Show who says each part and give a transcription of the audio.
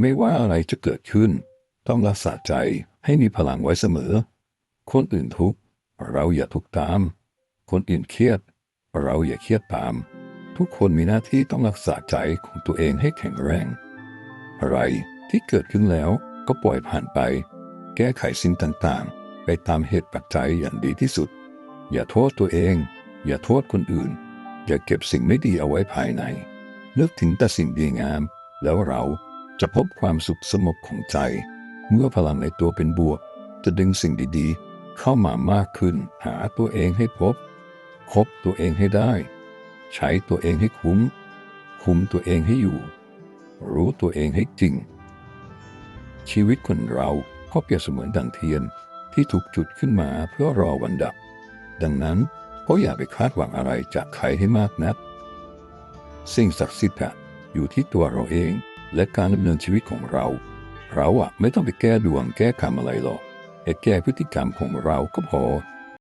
Speaker 1: ไม่ว่าอะไรจะเกิดขึ้น ต้องรักษาใจให้มีพลังไว้เสมอ คนอื่นทุกข์เราอย่าทุกข์ตาม คนอื่นเครียด เราอย่าเครียดตาม ทุกคนมีหน้าที่ต้องรักษาใจของตัวเองให้แข็งแรง อะไรที่เกิดขึ้นแล้วก็ปล่อยผ่านไป แก้ไขสิ่งต่างๆ ไปตามเหตุปัจจัยอย่างดีที่สุด อย่าโทษตัวเอง อย่าโทษคนอื่น อย่าเก็บสิ่งไม่ดีเอาไว้ภายในนึกถึงแต่สิ่งดีงาม แล้วเรา จะพบความสุขสงบของใจ เมื่อพลังในตัวเป็นบวก จะดึงสิ่งดีๆ เข้ามามากขึ้น หาตัวเองให้พบ คบตัวเองให้ได้ ใช้ตัวเองให้คุ้ม คุมตัวเองให้อยู่ รู้ตัวเองให้จริง ชีวิตคนเราก็เปรียบเสมือนดังเทียนที่ถูกจุดขึ้นมาเพื่อรอวันดับ ดังนั้นก็อย่าไปคาดหวังอะไรจากใครให้มากนัก สิ่งศักดิ์สิทธิ์อะอยู่ที่ตัวเราเอง และการดำเนินชีวิตของเรา เราอะไม่ต้องไปแก้ดวงแก้กรรมอะไรหรอกแค่แก้พฤติกรรมของเราก็พอ